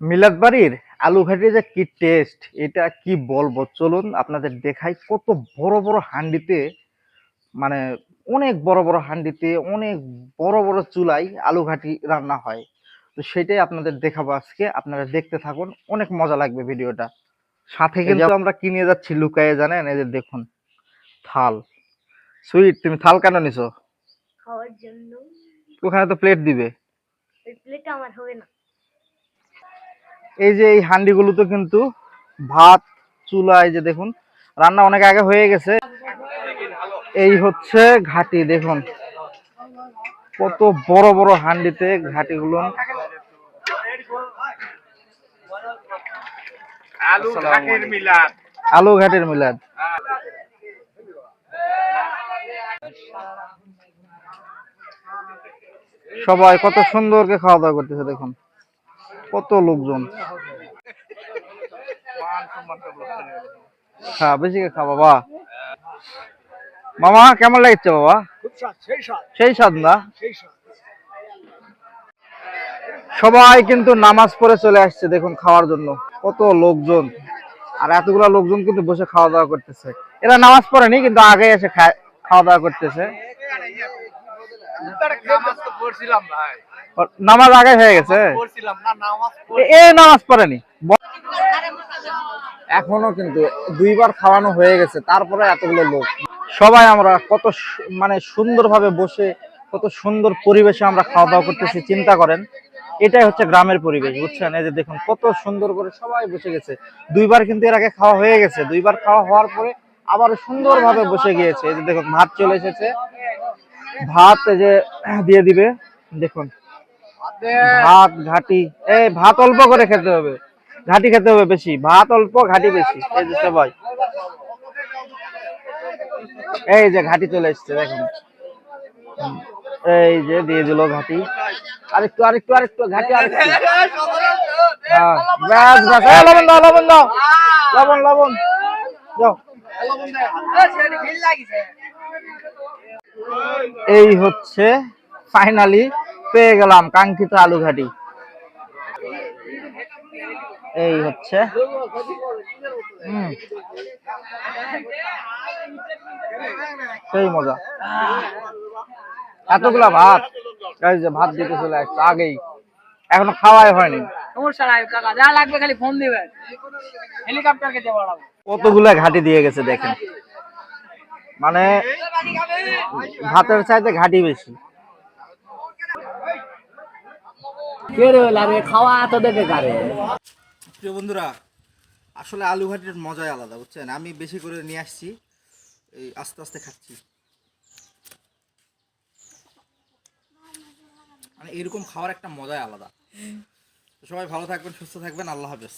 মিলাদ বাড়ির আলু ঘাটির যে কি টেস্ট এটা কি বলব? চলুন আপনাদের দেখাই কত বড় বড় হান্ডিতে মানে অনেক বড় বড় হান্ডিতে অনেক বড় বড় চুলাই আলু ঘাটি রান্না হয়। তো সেটাই আপনাদের দেখাবো আজকে। আপনারা দেখতে থাকুন অনেক মজা লাগবে ভিডিওটা। সাথে কিন্তু আমরা কিনে যাচ্ছি লুকায়ে জানেন? এই যে দেখুন থাল। সুইট তুমি থাল কেন নিছো? খাওয়ার জন্য। ওখানে তো প্লেট দিবে। প্লেট আমার হবে না। এই যে এই হান্ডিগুলোতে কিন্তু ভাত চুলা এই যে দেখুন রান্না অনেক আগে হয়ে গেছে। এই হচ্ছে ঘাটি দেখুন। কত বড় বড় হান্ডিতে ঘাটিগুলো। আলু ঘাটের মিলাদ। আলু ঘাটের মিলাদ। সবাই কত সুন্দর করে খাওয়া দাওয়া করতেছে দেখুন। কত লোকজন? খা বেশি খা বাবা। মামা কেমন লাগছে বাবা? সেই স্বাদ। না? সবাই কিন্তু নামাজ পড়ে চলে আসছে দেখুন খাওয়ার জন্য। কত লোকজন। আর এতগুলা লোকজন কিন্তু বসে খাওয়া দাওয়া করতেছে। এরা নামাজ পড়েনি কিন্তু আগে এসে খাওয়া দাওয়া করতেছে। নামাজ আগে হয়ে গেছে? পড়ছিলাম না নামাজ এ- নামাজ পড়েনি। এখনও কিন্তু দুইবার খাওয়ানো হয়ে গেছে তারপরে এতগুলো লোক। সবাই আমরা কত মানে সুন্দরভাবে বসে কত সুন্দর পরিবেশে আমরা খাওয়া দাওয়া করতেছি চিন্তা করেন। এটাই হচ্ছে গ্রামের পরিবেশ বুঝছেন? এই যে দেখুন কত সুন্দর করে সবাই বসে গেছে। দুইবার কিন্তু এর আগে খাওয়া হয়ে গেছে। দুইবার খাওয়া হওয়ার পরে আবার সুন্দরভাবে বসে গিয়েছে। এই যে দেখুন ভাত চলে এসেছে। ভাত যে দিয়ে দিবে দেখুন। ভাত ঘাটি এই ভাত অল্প করে খেতে হবে। ঘাটি খেতে হবে বেশি ভাত অল্প ঘাটি বেশি এই যে সবাই। এই যে ঘাটি চলে এসছে দেখুন। এই যে দিয়ে দিল ঘাটি। আরেকটু আরেকটু আরেকটু ঘাটি আরেকটু। হ্যাঁ, ব্যাস ব্যাস। লবণ দাও লবণ দাও। লবণ লবণ। যাও। এই হচ্ছে ফাইনালি পেয়ে গেলাম কাঙ্ক্ষিত আলু ঘাটি এই হচ্ছে। সেই মজা। এতগুলা ভাত। এই যে ভাত দিতে চলে আসছে আগেই। এখনও খাওয়াই হয়নি। কতগুলা ঘাটি দিয়ে গেছে দেখেন। মানে ভাতের চাইতে ঘাটি বেশি। খাওয়া তো দেখে প্রিয় বন্ধুরা আসলে আলু ঘাটির মজাই আলাদা বুঝছেন? আমি বেশি করে নিয়ে আসছি এই আস্তে আস্তে খাচ্ছি। মানে এরকম খাওয়ার একটা মজাই আলাদা। সবাই ভালো থাকবেন সুস্থ থাকবেন আল্লাহ হাফেজ।